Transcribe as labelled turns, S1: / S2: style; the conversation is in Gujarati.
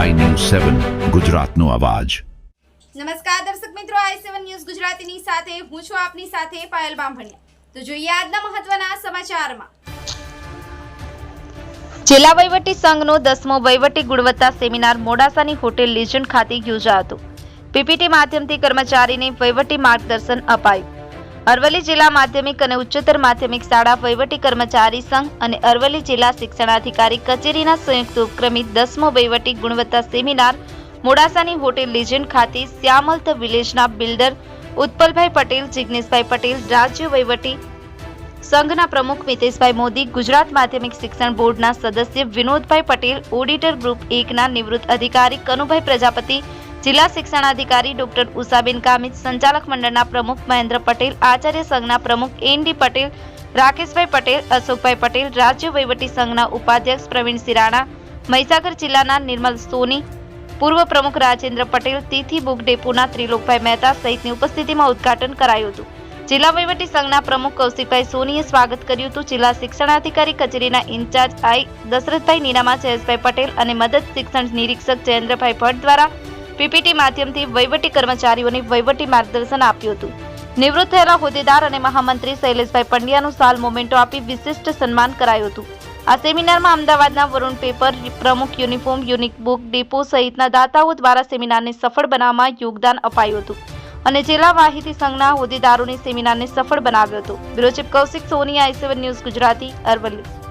S1: સેવન ગુજરાતનો અવાજ.
S2: નમસ્કાર દર્શક મિત્રો આઈ સેવન ન્યૂઝ ગુજરાતીની સાથે હું છું આપની સાથે પાયલ બામભણિયા. તો જોઈએ આજના મહત્વના સમાચારમાં.
S3: જિલ્લા વહીવટી સંઘનો દસમો વહીવટી ગુણવત્તા સેમિનાર મોડાસાની હોટેલ લીજન ખાતે યોજાયો હતો. પીપીટી માધ્યમથી કર્મચારીને વહીવટી માર્ગદર્શન અપાયું. અરવલ્લી જિલ્લા માધ્યમિક અને ઉચ્ચતર માધ્યમિક શાળા વહીવટી કર્મચારી સંઘ અને અરવલ્લી જિલ્લા શિક્ષણાધિકારી કચેરીના સંયુક્ત ઉપક્રમિત દસમો વહીવટી ગુણવત્તા સેમિનાર મોડાસાની હોટેલ લીજન ખાતે શ્યામલત વિલેજના બિલ્ડર ઉત્પલભાઈ પટેલ, જિગ્નેશભાઈ પટેલ, રાજ્ય વહીવટી સંઘના પ્રમુખ મિતેશભાઈ મોદી, ગુજરાત માધ્યમિક શિક્ષણ બોર્ડના સદસ્ય વિનોદભાઈ પટેલ, ઓડિટર ગ્રુપ એકના નિવૃત્ત અધિકારી કનુભાઈ પ્રજાપતિ જિલ્લા શિક્ષણાધિકારી ડોક્ટર ઉષાબેન કામિત સંચાલક મંડળના પ્રમુખ મહેન્દ્ર પટેલ, આચાર્ય સંઘના પ્રમુખ એન ડી પટેલ, રાકેશભાઈ પટેલ, અશોકભાઈ પટેલ, રાજ્ય વહીવટી સંઘના ઉપાધ્યક્ષ પ્રવીણ સિરાણા, મહીસાગર જિલ્લાના નિર્મલ સોની, પૂર્વ પ્રમુખ રાજેન્દ્ર પટેલ, તિથિ બુક ડેપોના ત્રિલોકભાઈ મહેતા સહિતની ઉપસ્થિતિમાં ઉદ્ઘાટન કરાયું હતું. જિલ્લા વહીવટી સંઘના પ્રમુખ કૌશિકભાઈ સોનીએ સ્વાગત કર્યું હતું. જિલ્લા શિક્ષણાધિકારી કચેરીના ઇન્ચાર્જ આઈ દશરથભાઈ નીનામા જયેશભાઈ પટેલ અને મદદ શિક્ષણ નિરીક્ષક જયેન્દ્રભાઈ ભટ્ટ દ્વારા પીપીટી માધ્યમથી વહીવટી કર્મચારીઓને વહીવટી માર્ગદર્શન આપ્યું હતું. નિવૃત્ત થયેલા હોદ્દેદાર અને મહામંત્રી શૈલેષભાઈ પંડ્યાનું સાલ મોમેન્ટો આપી વિશિષ્ટ સન્માન કરાયું હતું. આ સેમિનારમાં અમદાવાદના Varun paper, Pramukh uniform, unique book depot સહિતના દાતાઓ દ્વારા સેમિનારને સફળ બનાવવામાં યોગદાન અપાયું હતું અને જિલ્લા માહિતી સંઘના હોદ્દેદારોને સેમિનારને સફળ બનાવ્યો હતો. Bureau Kaushik Soni, I news Gujarati, Aravalli.